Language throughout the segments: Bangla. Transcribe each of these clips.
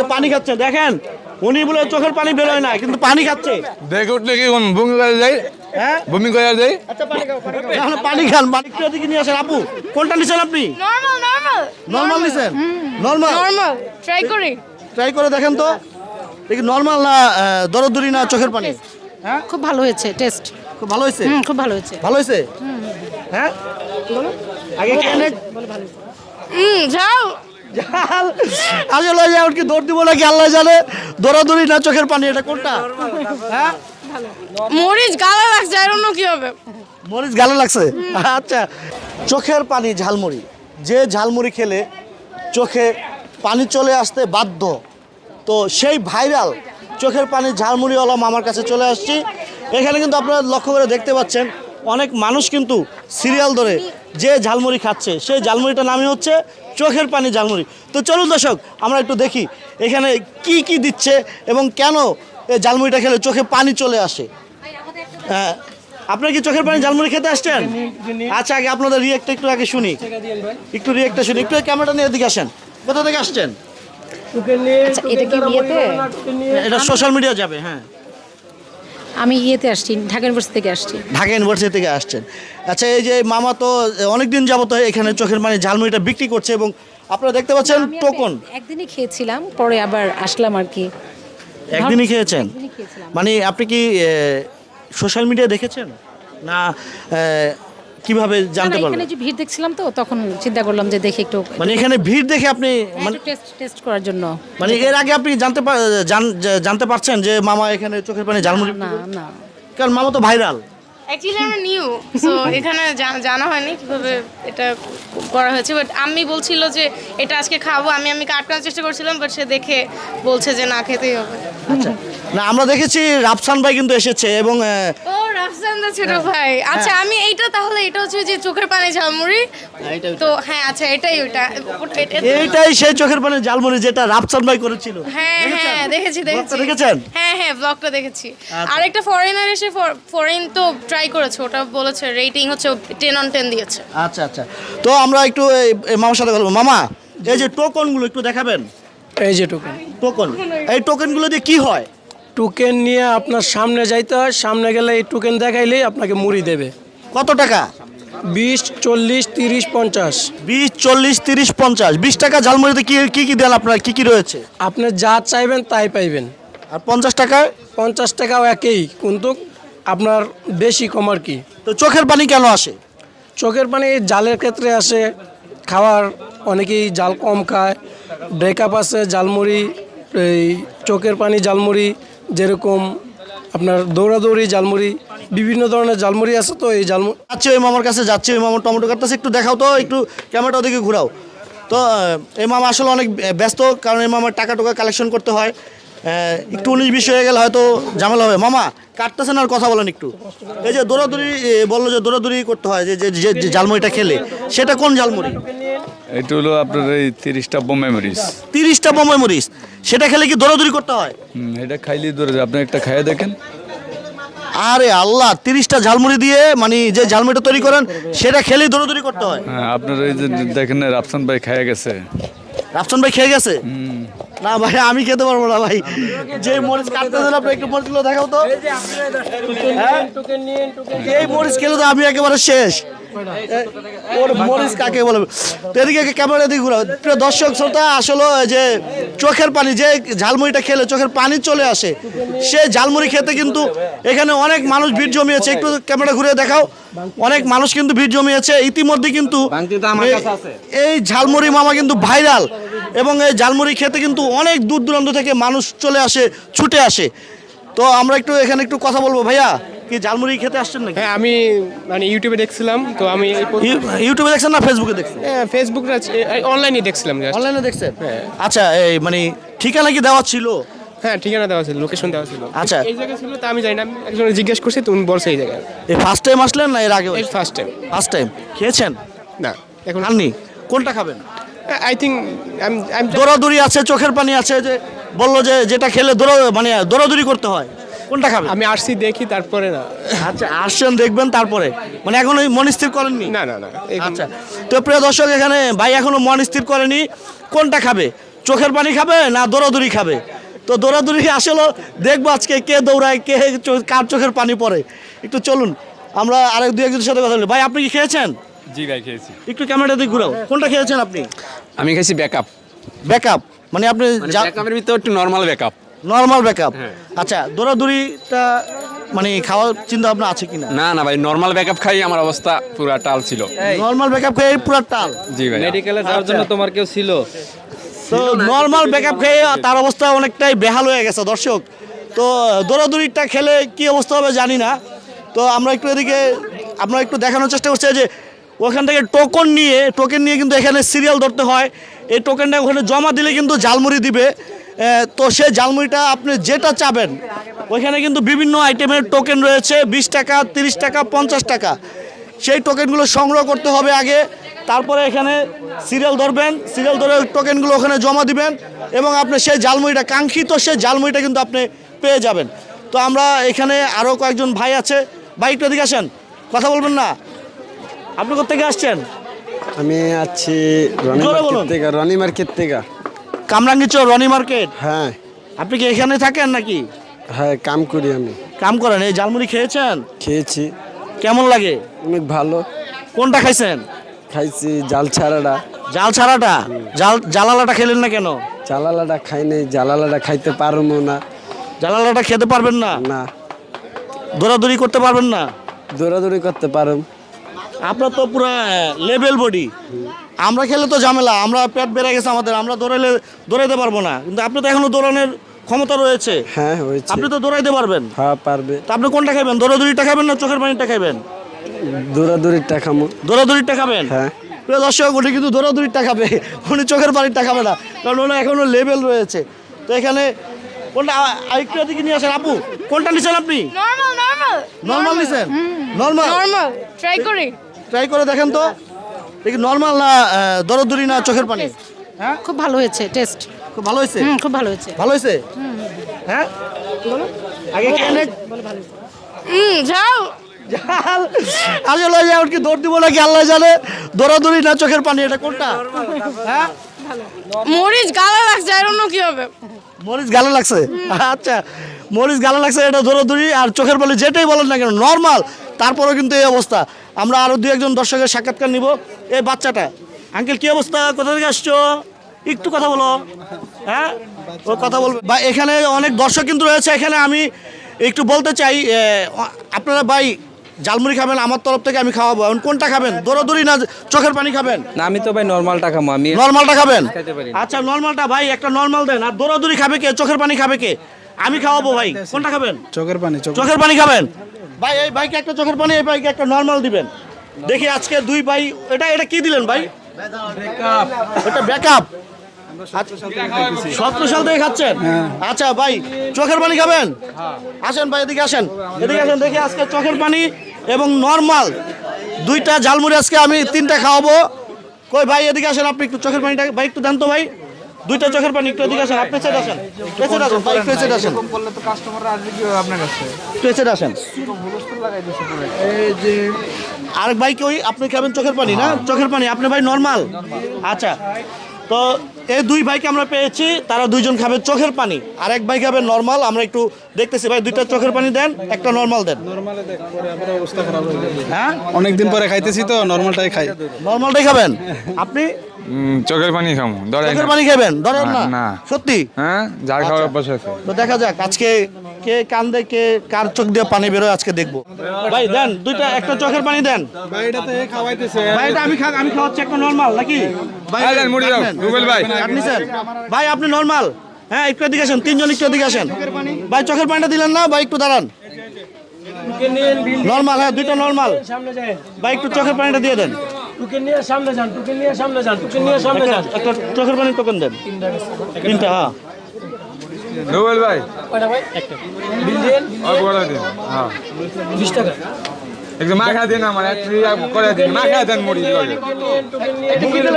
যে পানি খাচ্ছে দেখেন? উনি বলে চোখের পানি বেরোয় না কিন্তু পানি খাচ্ছে। দেখে উঠলে কি কোন বমি করে যায়। হ্যাঁ? বমি করে যায়। আচ্ছা পানি খাও পানি খাও। পানি খান পানি একটু এদিকে নিয়ে আসেন। আপু কোনটা নিছেন আপনি? নর্মাল নর্মাল নর্মাল নিছেন? নর্মাল নর্মাল ট্রাই করি। ট্রাই করে দেখেন তো। দেখি নর্মাল না দরদরি না চোখের পানি? হ্যাঁ? খুব ভালো হয়েছে টেস্ট খুব ভালো হয়েছে? হুম খুব ভালো হয়েছে। ভালো হয়েছে? হ্যাঁ? আগে কেন? ভালো হয়েছে। হুম যাও। জাল। আসলে যে কি দৌড় দিব নাকি আল্লাহ জানে। দৌড়াদৌড়ি না চোখের পানি এটা কোনটা? হ্যাঁ? মরিচ গালা লাগছে আর অন্য কি হবে? মরিচ গালে লাগছে? আচ্ছা। চোখের পানি ঝালমুড়ি। যে ঝালমুড়ি খেলে চোখে পানি চলে আসতে বাধ্য তো সেই ভাইরাল চোখের পানি ঝালমুড়ি ঝালমুড়িওয়ালা মামার কাছে চলে আসছি। এখানে কিন্তু আপনারা লক্ষ্য করে দেখতে পাচ্ছেন অনেক মানুষ কিন্তু সিরিয়াল ধরে যে ঝালমুড়ি খাচ্ছে সেই ঝালমুড়িটার নামই হচ্ছে চোখের পানি ঝালমুড়ি। তো চলুন দর্শক আমরা একটু দেখি এখানে কি কি দিচ্ছে এবং কেন এই ঝালমুড়িটা খেলে চোখে পানি চলে আসে। হ্যাঁ আপনার কি চোখের পানি ঝালমুড়ি খেতে আসছেন? আচ্ছা আগে আপনাদের রিয়েক্টটা একটু আগে শুনি। একটু রিয়েক্টটা শুনি একটু ক্যামেরাটা নিয়ে এদিকে আসেন। কোথা থেকে আসছেন? আচ্ছা এটা কি বিয়েতে? এটা সোশ্যাল মিডিয়া যাবে হ্যাঁ। আমি ইয়েতে আসছি ঢাকা ইউনিভার্সিটি থেকে আসছি। ঢাকা ইউনিভার্সিটি থেকে আসছেন। আচ্ছা এই যে মামা তো অনেকদিন যাবত এখানে চোখের মানে ঝালমুড়িটা বিক্রি করছে এবং আপনারা দেখতে পাচ্ছেন টোকন। একদিনই খেয়েছিলাম পরে আবার আসলাম আর কি। একদিনই খেয়েছেন? মানে আপনি কি সোশ্যাল মিডিয়া দেখেছেন? না কীভাবে জানতে পারলেন এখানে যে ভিড় দেখছিলাম তো তখন চিন্তা করলাম যে দেখি একটু মানে এখানে ভিড় দেখে আপনি মানে টেস্ট টেস্ট করার জন্য। মানে এর আগে আপনি জানতে জানতে পারছেন যে মামা এখানে চোখের পানি ঝালমুড়ি না না কারণ মামা তো ভাইরাল। অ্যাকচুয়ালি আমরা নিউ সো এখানে জানা হয়নি কীভাবে এটা করা হয়েছে বাট আমি বলছিল যে এটা আজকে খাব। আমি আমি কাট করার চেষ্টা করছিলাম বাট সে দেখে বলছে যে না খেতেই হবে। আচ্ছা। না আমরা দেখেছি রাফসান ভাই কিন্তু এসেছে এবং আহ, দা ছোট ভাই। আচ্ছা আমি এইটা তাহলে এটা হচ্ছে যে চোখের পানি ঝালমুড়ি। তো হ্যাঁ আচ্ছা এটাই ওটা। এইটাই সেই চোখের পানি ঝালমুড়ি যেটা রাফসান ভাই করেছিল। হ্যাঁ হ্যাঁ দেখেছি দেখেছি। দেখেছেন? হ্যাঁ হ্যাঁ ব্লগটা দেখেছি। আরেকটা ফরেনার এসে ফরেন তো ট্রাই করেছে ওটা বলেছে রেটিং হচ্ছে টেন অন টেন দিয়েছে। আচ্ছা আচ্ছা। তো আমরা একটু মামার সাথে বলব। মামা এই যে টোকনগুলো একটু দেখাবেন। এই যে টোকেন টোকন এই টোকনগুলো দিয়ে কি হয়? টোকেন নিয়ে আপনার সামনে যাইতে হয় সামনে গেলে এই টোকেন দেখাইলেই আপনাকে মুড়ি দেবে। কত টাকা? বিশ চল্লিশ তিরিশ পঞ্চাশ। বিশ চল্লিশ তিরিশ পঞ্চাশ। বিশ টাকা ঝালমুড়িতে কি কি কি দেন আপনার? কি কি রয়েছে? আপনি যা চাইবেন তাই পাইবেন। আর পঞ্চাশ টাকায়? পঞ্চাশ টাকাও একই কিন্তু আপনার বেশি কম আর কি। তো চোখের পানি কেন আসে? চোখের পানি জালের ক্ষেত্রে আসে খাওয়ার অনেকেই জাল কম খায়। ব্রেকআপ আছে জালমুড়ি এই চোখের পানি জালমুড়ি যেরকম আপনার দৌড়াদৌড়ি জালমুড়ি বিভিন্ন ধরনের জালমুড়ি আছে তো এই জালমুড়ি যাচ্ছে ওই মামার কাছে, যাচ্ছে ওই মামার টমেটো কাটতেছে, একটু দেখাও তো, একটু ক্যামেরাটা ওদিকে ঘুরাও। তো এই মামা আসলে অনেক ব্যস্ত, কারণ এই মামার টাকা টোকা কালেকশন করতে হয়। একটু উনিশ বিশ হয়ে গেলে হয়তো ঝামেলা হবে। মামা কাটতেছেন আর কথা বলেন একটু। এই যে দৌড়াদৌড়ি বলল যে দৌড়াদৌড়ি করতে হয় যে যে- যে খেলে সেটা কোন ঝালমুড়ি? এটা হলো আপনার এই তিরিশটা বোম্বে মরিচ তিরিশটা বোম্বাই মরিচ সেটা খেলে কি দৌড়াদৌড়ি করতে হয়? এটা খাইলে ধরে আপনি একটা খাইয়ে দেখেন। আরে আল্লাহ তিরিশটা ঝালমুড়ি দিয়ে মানে যে ঝালমুড়িটা তৈরি করেন সেটা খেলেই দৌড়াদৌড়ি করতে হয়। হ্যাঁ আপনার এই যে দেখেন রাফসান ভাই খাইয়ে গেছে। রাফসান ভাই খেয়ে গেছে? না ভাই আমি খেতে পারব না ভাই। যে মরিচ কাটতেছেন আপনি একটু মরিচগুলো দেখাও তো। হ্যাঁ? এই মরিচ খেলে তো আমি একেবারে শেষ। ওর মরিচ কাকে বলে? তো এদিকে ক্যামেরা দিকে ঘুরাও। প্রিয় দর্শক শ্রোতা আসলে যে চোখের পানি যে ঝালমুড়িটা খেলে চোখের পানি চলে আসে সে ঝালমুড়ি খেতে কিন্তু এখানে অনেক মানুষ ভিড় জমিয়েছে। একটু ক্যামেরা ঘুরে দেখাও। অনেক মানুষ কিন্তু ভিড় জমিয়েছে। ইতিমধ্যে কিন্তু এই ঝালমুড়ি মামা কিন্তু ভাইরাল এবং এই ঝালমুড়ি খেতে কিন্তু অনেক দূর দূরান্ত থেকে মানুষ চলে আসে ছুটে আসে। তো আমরা একটু এখানে একটু কথা বলব। ভাইয়া কি ঝালমুড়ি খেতে আসছেন নাকি? হ্যাঁ আমি মানে ইউটিউবে দেখছিলাম তো আমি এই প্রথম- ইউটিউবে দেখছেন না ফেসবুকে দেখছেন? হ্যাঁ, ফেসবুক অনলাইনে দেখছিলাম just। অনলাইনে দেখছেন? আচ্ছা এই মানে ঠিকানা কি দেওয়া ছিল? হ্যাঁ ঠিকানা দেওয়া ছিল লোকেশন দেওয়া ছিল। আচ্ছা। এই জায়গায় ছিল তা আমি জানি না আমি একজন জিজ্ঞেস করছি তুমি বলছে এই জায়গায়। এই ফার্স্ট টাইম আসলেন না এর আগে এই ফার্স্ট টাইম ফার্স্ট টাইম খেয়েছেন? না এখন খাননি? কোনটা খাবেন? আই থিঙ্ক আমি দৌড়াদৌড়ি আছে চোখের পানি আছে যে বলল যে যেটা খেলে দৌড়া মানে দৌড়াদৌড়ি করতে হয়। কোনটা খাবেন আমি আসছি দেখি তারপরে না। আচ্ছা আসছেন দেখবেন তারপরে। মানে এখন ওই মন স্থির করেননি? না না না আচ্ছা। তো প্রিয় দর্শক এখানে ভাই এখনও মন স্থির করেনি। কোনটা খাবে? চোখের পানি খাবে না দৌড়াদৌড়ি খাবে? তো দৌড়াদৌড়ি আসলে দেখব আজকে কে দৌড়ায় কে কার চোখের পানি পড়ে। একটু চলুন আমরা আরেক দু একজনের সাথে কথা বলি। ভাই আপনি কি খেয়েছেন? জি ভাই খেয়েছি। একটু ক্যামেরাটা দিকে ঘুরাও। কোনটা খেয়েছেন আপনি? আমি খাইছি ব্যাকআপ। ব্যাকআপ? মানে আপনি ব্যাকআপের ভিতরে একটু নর্মাল ব্যাকআপ। নর্মাল ব্যাকআপ আচ্ছা দৌড়াদৌড়িটা মানে খাওয়ার চিন্তা ভাবনা আছে কিনা? না না ভাই নর্মাল ব্যাকআপ খাই আমার অবস্থা পুরো টাল ছিল। নর্মাল ব্যাকআপ খেয়ে পুরো টাল। জি ভাই। মেডিকেলে যাওয়ার জন্য তোমার কেউ ছিল? তো নর্মাল ব্যাকআপ খেয়ে তার অবস্থা অনেকটাই বেহাল হয়ে গেছে দর্শক। তো দৌড়াদৌড়িটা খেলে কি অবস্থা হবে জানি না। তো আমরা একটু এদিকে আমরা একটু দেখানোর চেষ্টা করছি যে ওখান থেকে টোকন নিয়ে টোকেন নিয়ে কিন্তু এখানে সিরিয়াল ধরতে হয়। এই টোকেনটা ওখানে জমা দিলে কিন্তু জালমুড়ি দিবে। তো সেই জালমুড়িটা আপনি যেটা চাবেন ওইখানে কিন্তু বিভিন্ন আইটেমের টোকেন রয়েছে বিশ টাকা তিরিশ টাকা পঞ্চাশ টাকা। সেই টোকেনগুলো সংগ্রহ করতে হবে আগে তারপরে এখানে সিরিয়াল ধরবেন সিরিয়াল ধরে টোকেনগুলো ওখানে জমা দিবেন এবং আপনি সেই জালমুড়িটা কাঙ্ক্ষিত সেই জালমুড়িটা কিন্তু আপনি পেয়ে যাবেন। তো আমরা এখানে আরও কয়েকজন ভাই আছে। ভাই একটু এদিকে আসেন কথা বলবেন না। আপনি কোথেকে আসছেন? আমি আছি রনি মার্কেট বলুন। থেকে রনি মার্কেট থেকে। কামরাঙ্গিচর রনি মার্কেট? হ্যাঁ। আপনি কি এখানে থাকেন নাকি? হ্যাঁ কাম করি আমি। কাম করেন এই জালমুড়ি খেয়েছেন? খেয়েছি। কেমন লাগে? অনেক ভালো। কোনটা খাইছেন? খাইছি জাল ছাড়াটা। জাল ছাড়াটা? জাল জালালাটা খেলেন না কেন? জালালাটা খাই নাই জালালাটা খাইতে পারব না। জালালাটা খেতে পারবেন না? না। দৌড়াদৌড়ি করতে পারবেন না? দৌড়াদৌড়ি করতে পারো আপনার তো পুরো লেভেল বডি আমরা খেলে তো ঝামেলা আমরা পেট বেড়ে গেছে আমাদের আমরা দৌড়াইলে দৌড়াইতে পারব না। কিন্তু আপনি তো এখনও দৌড়ানোর ক্ষমতা রয়েছে। হ্যাঁ হয়েছে। আপনি তো দৌড়াইতে পারবেন। হ্যাঁ পারবে। তা আপনি কোনটা খাবেন দৌড়াদৌড়িটা খাবেন না চোখের পানিটা খাবেন দৌড়াদৌড়িটা খামো। দৌড়াদৌড়িটা খাবেন? হ্যাঁ। প্রিয় দর্শক উনি কিন্তু দৌড়াদৌড়িটা খাবে উনি চোখের পানিটা খাবে না কারণ ওনার এখনও লেভেল রয়েছে। তো এখানে কোনটা আরেকটু এদিকে নিয়ে আসেন। আপু কোনটা নিছেন আপনি? নর্মাল নর্মাল নর্মাল নিছেন? নর্মাল নর্মাল ট্রাই করি। ট্রাই করে দেখেন তো। দেখি নর্মাল না দরদুরি না চোখের পানি? হ্যাঁ? খুব ভালো হয়েছে টেস্ট খুব ভালো হয়েছে? হুম খুব ভালো হয়েছে। ভালো হয়েছে? হ্যাঁ? আগে খেয়ে হুম যাও। জাল। আসলে এমনকি দৌড় দিব নাকি আল্লাহ জানে। দৌড়াদৌড়ি না চোখের পানি এটা কোনটা? হ্যাঁ? মরিচ গালা লাগছে আর অন্য কি হবে? মরিচ গালে লাগছে? আচ্ছা মরিচ গালে লাগছে এটা দৌড়াদৌড়ি আর চোখের পানি যেটাই বলেন না কেন নর্মাল তারপরেও কিন্তু এই অবস্থা। আমরা আরও দু একজন দর্শকের সাক্ষাৎকার নিব। এই বাচ্চাটা আঙ্কেল কি অবস্থা? কোথা থেকে আসছো? একটু কথা বলো। হ্যাঁ? ও কথা বলবে বা এখানে অনেক দর্শক কিন্তু রয়েছে। এখানে আমি একটু বলতে চাই আপনারা ভাই জালমুড়ি খাবেন আমার তরফ থেকে আমি খাওয়াবো। এখন কোনটা খাবেন? দৌড়াদৌড়ি না চোখের পানি খাবেন? না আমি তো ভাই নর্মালটা খামো আমি নর্মালটা খাবেন? খাইতে পারি না। আচ্ছা নর্মালটা ভাই একটা নর্মাল দেন। আর দৌড়াদৌড়ি খাবে কে? চোখের পানি খাবে কে? আমি খাওয়াবো ভাই। কোনটা খাবেন? চোখের পানি চোখের পানি খাবেন? ভাই এই ভাইকে একটা চোখের পানি এই ভাইকে একটা নর্মাল দিবেন। দেখি আজকে দুই ভাই এটা এটা কি দিলেন ভাই? এটা ব্যাকআপ সতেরো সাল থেকে খাচ্ছেন? আচ্ছা ভাই চোখের পানি খাবেন? আসেন ভাই এদিকে আসেন। এদিকে আসেন দেখি আজকে চোখের পানি এবং নর্মাল দুইটা ঝালমুড়ি আজকে আমি তিনটা খাওয়াবো। কই ভাই এদিকে আসেন আপনি একটু চোখের পানিটা ভাই একটু দেন তো ভাই। দুইটা চোখের পানি একটু এদিকে আসেন আপনি সেট আসেন। পেছনে আসেন ভাই একটু আসেন। একটু সেট আসেন। এই যে আরেক ভাই কি ওই আপনি খাবেন চোখের পানি না? চোখের পানি আপনি ভাই নরমাল আচ্ছা। তো এই দুই ভাইকে আমরা পেয়েছি তারা দুইজন খাবে চোখের পানি। আর এক ভাই খাবে নর্মাল আমরা একটু দেখতেছি। ভাই দুইটা চোখের পানি দেন একটা নর্মাল দেন। হ্যাঁ অনেকদিন পরে খাইতেছি তো নর্মালটাই খাই। নর্মালটাই খাবেন? আপনি? চোখের পানি খামো ধরেন। চোখের পানি খাবেন? ধরেন না। সত্যি? হ্যাঁ যার খাওয়ার অভ্যাস আছে। তো দেখা যাক আজকে কে কান্দে কে কার চোখ দিয়ে পানি বেরোয় আজকে দেখব। ভাই দেন দুইটা একটা চোখের পানি দেন। ভাই এটা আমি খা- আমি খাওয়াচ্ছি একটা নর্মাল নাকি? ভাই মুড়ি দাও, রুবেল ভাই। কাটনি স্যার ভাই আপনি নর্মাল হ্যাঁ একটু এদিকে আসেন তিনজন একটু এদিকে আসেন। ভাই চোখের পানিটা দিলেন না? ভাই একটু দাঁড়ান। নর্মাল হ্যাঁ দুইটা নর্মাল ভাই একটু চোখের পানিটা দিয়ে দেন। একটা চোখের পানি টোকেন দেন। তিনটা হ্যাঁ। রুবেল ভাই। আর বড় দিন হ্যাঁ। একটু মাখা দেন আমার একটু ইয়া করে দিন মাখা দেন মুড়ি লগে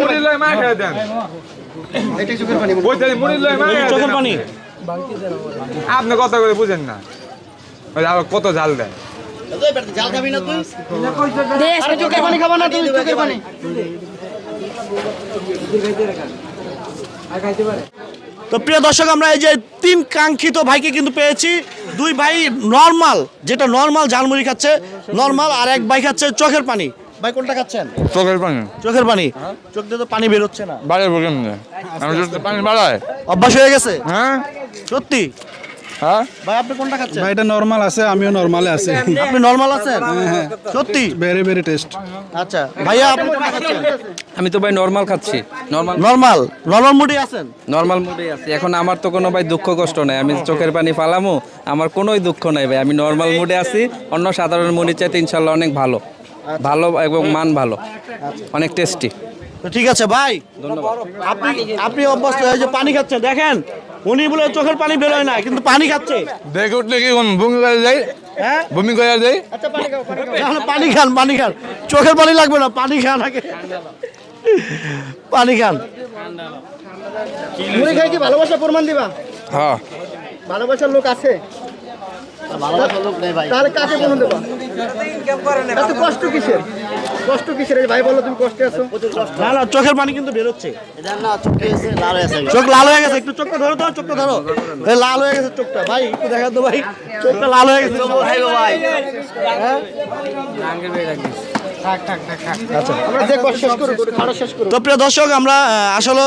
মুড়ি মাখা দেন। মুড়ি মাখা চোখের পানি আপনি কথা করে বুঝেন না। ওই আবার কত জাল দেয়। জাল খাবি না তুই চোখের পানি খাবা না তুমি চোখের পানি। তো প্রিয় দর্শক আমরা এই যে তিন কাঙ্ক্ষিত ভাইকে কিন্তু পেয়েছি। দুই ভাই নর্মাল যেটা নর্মাল ঝালমুড়ি খাচ্ছে নর্মাল আর এক ভাই খাচ্ছে চোখের পানি। ভাই কোনটা খাচ্ছেন? চোখের পানি। চোখের পানি। চোখ দিয়ে তো পানি বেরোচ্ছে না। বাড়ে বললাম না। পানি বাড়ায়। অভ্যাস হয়ে গেছে? হ্যাঁ। সত্যি? হ্যাঁ? ভাই আপনি কোনটা খাচ্ছেন? ভাই এটা নর্মাল আছে আমিও নর্মালে আছি। আপনি নর্মাল আছেন? সত্যি? ভেরি ভেরি টেস্ট আচ্ছা ভাইয়া আপনি কোনটা খাচ্ছেন? আমি তো ভাই নর্মাল খাচ্ছি। নর্মাল নর্মাল নর্মাল মুডি আছেন? নর্মাল মুডে আছি। এখন আমার তো কোনো ভাই দুঃখ কষ্ট নাই। আমি চোখের পানি ফালামু আমার কোনোই দুঃখ নাই ভাই। আমি নর্মাল মুডে আছি। অন্য সাধারণ মুড়ি চাইতে ইনশাল্লাহ অনেক ভালো। ভালো এবং মান ভালো। অনেক টেস্টি তো ঠিক আছে ভাই। আপনি আপনি অভ্যস্ত হয়ে যে পানি খাচ্ছেন দেখেন। উনি বলে চোখের পানি বেরোয় না কিন্তু পানি খাচ্ছে। দেখে উঠলে কি কোন বমি করে যাই হ্যাঁ? বমি করে যাই আচ্ছা পানি খাও পানি খাও। না, না, পানি খান পানি খান। চোখের পানি লাগবে না পানি খান আগে। পানি খান। মুড়ি খাই কি ভালোবাসা প্রমাণ দিবা? হ্যাঁ। ভালোবাসার লোক আছে? তাহলে কাকে প্রমাণ দেবা? এত কষ্ট কিসের? কষ্ট কিসের? ভাই বলো তুমি কষ্টে আছো। না না চোখের পানি কিন্তু বেরোচ্ছে। চোখ লাল হয়ে গেছে একটু চোখটা ধরো তো চোখটা ধরো। এই লাল হয়ে গেছে চোখটা ভাই একটু দেখা তো ভাই চোখটা লাল হয়ে গেছে। ভাই হ্যাঁ? আমরা যে কষ্ট শেষ করো খাওয়া শেষ করো তো প্রিয় দর্শক আমরা আসলে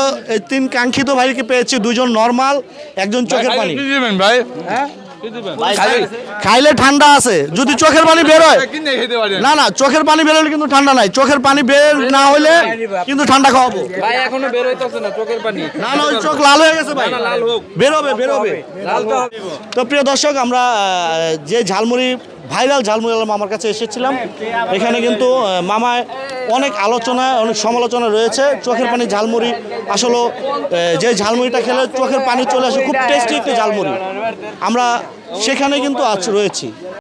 তিন কাঙ্ক্ষিত ভাইকে পেয়েছি দুজন নর্মাল একজন চোখের পানি। ভাই। হ্যাঁ? খাইলে ঠান্ডা আছে। যদি চোখের পানি বেরোয় হয় না। না চোখের পানি বেরোলে কিন্তু ঠান্ডা নাই। চোখের পানি বের না হলে কিন্তু ঠান্ডা খাওয়াবো। ভাই এখনও বের হইতেছে না চোখের পানি। না না ওই চোখ লাল হয়ে গেছে ভাই। লাল হোক। বেরোবে বেরোবে তো প্রিয় দর্শক আমরা যে ঝালমুড়ি ভাইরাল ঝালমুড়ি আলম আমার কাছে এসেছিলাম। এখানে কিন্তু মামায় অনেক আলোচনা, অনেক সমালোচনা রয়েছে। চোখের পানি ঝালমুড়ি, আসলে যে ঝালমুড়িটা খেলে চোখের পানি চলে আসে, খুব টেস্টি একটি ঝালমুড়ি। আমরা সেখানে কিন্তু আজ রয়েছি।